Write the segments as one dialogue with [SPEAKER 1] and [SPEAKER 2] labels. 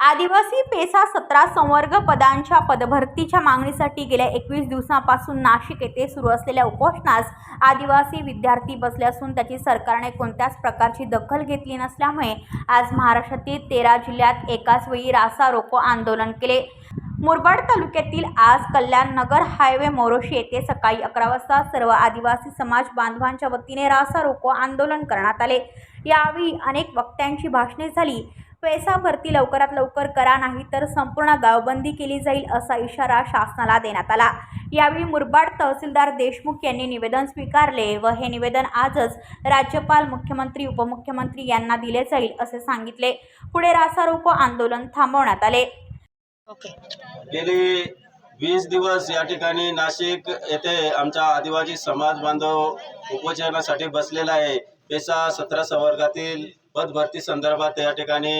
[SPEAKER 1] आदिवासी पेसा सतरा संवर्ग पदांच्या पदभरतीच्या मागणीसाठी गेल्या एकवीस दिवसापासून नाशिक येथे सुरू असलेल्या उपोषणास आदिवासी विद्यार्थी बसले असून त्याची सरकारने कोणत्याच प्रकारची दखल घेतली नसल्यामुळे आज महाराष्ट्रातील तेरा जिल्ह्यात एकाच वेळी रासा रोको आंदोलन केले. मुरबाड तालुक्यातील आज कल्याण नगर हायवे मोरोशी येथे सकाळी अकरा वाजता सर्व आदिवासी समाज बांधवांच्या वतीने रासा रोको आंदोलन करण्यात आले. यावेळी अनेक वक्त्यांची भाषणे झाली. पैसा भरती लवकरात लवकर करा नाही तर संपूर्ण गावबंदी केली जाईल असा इशारा शासनाला देण्यात आला. यावेळी मुरबाड तहसीलदार देशमुख यांनी निवेदन स्वीकारले व हे निवेदन आजच राज्यपाल मुख्यमंत्री उपमुख्यमंत्री यांना दिले जाईल असे सांगितले. पुढे रास्ता रोको आंदोलन थांबवण्यात आले.
[SPEAKER 2] गेली वीस दिवस या ठिकाणी नाशिक येथे आमचा आदिवासी समाज बांधव उपोषणासाठी बसलेला आहे. पेसा सतरा संवर्गातील पदभरती संदर्भात या ठिकाणी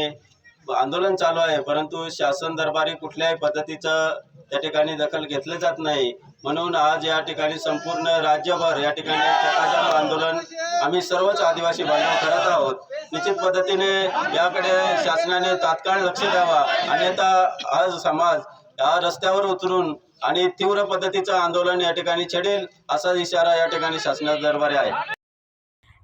[SPEAKER 2] आंदोलन चालू आहे परंतु शासन दरबारी कुठल्याही पद्धतीचं त्या ठिकाणी दखल घेतलं जात नाही. म्हणून आज या ठिकाणी संपूर्ण राज्यभर या ठिकाणी चक्काजाम आंदोलन आम्ही सर्वच आदिवासी बांधव करत आहोत. निश्चित पद्धतीने याकडे शासनाने तात्काळ लक्ष द्यावा. अन्यथा आज समाज या रस्त्यावर उतरून आणि तीव्र पद्धतीचं आंदोलन या ठिकाणी छेडेल असा इशारा या ठिकाणी शासना दरबारी आहे.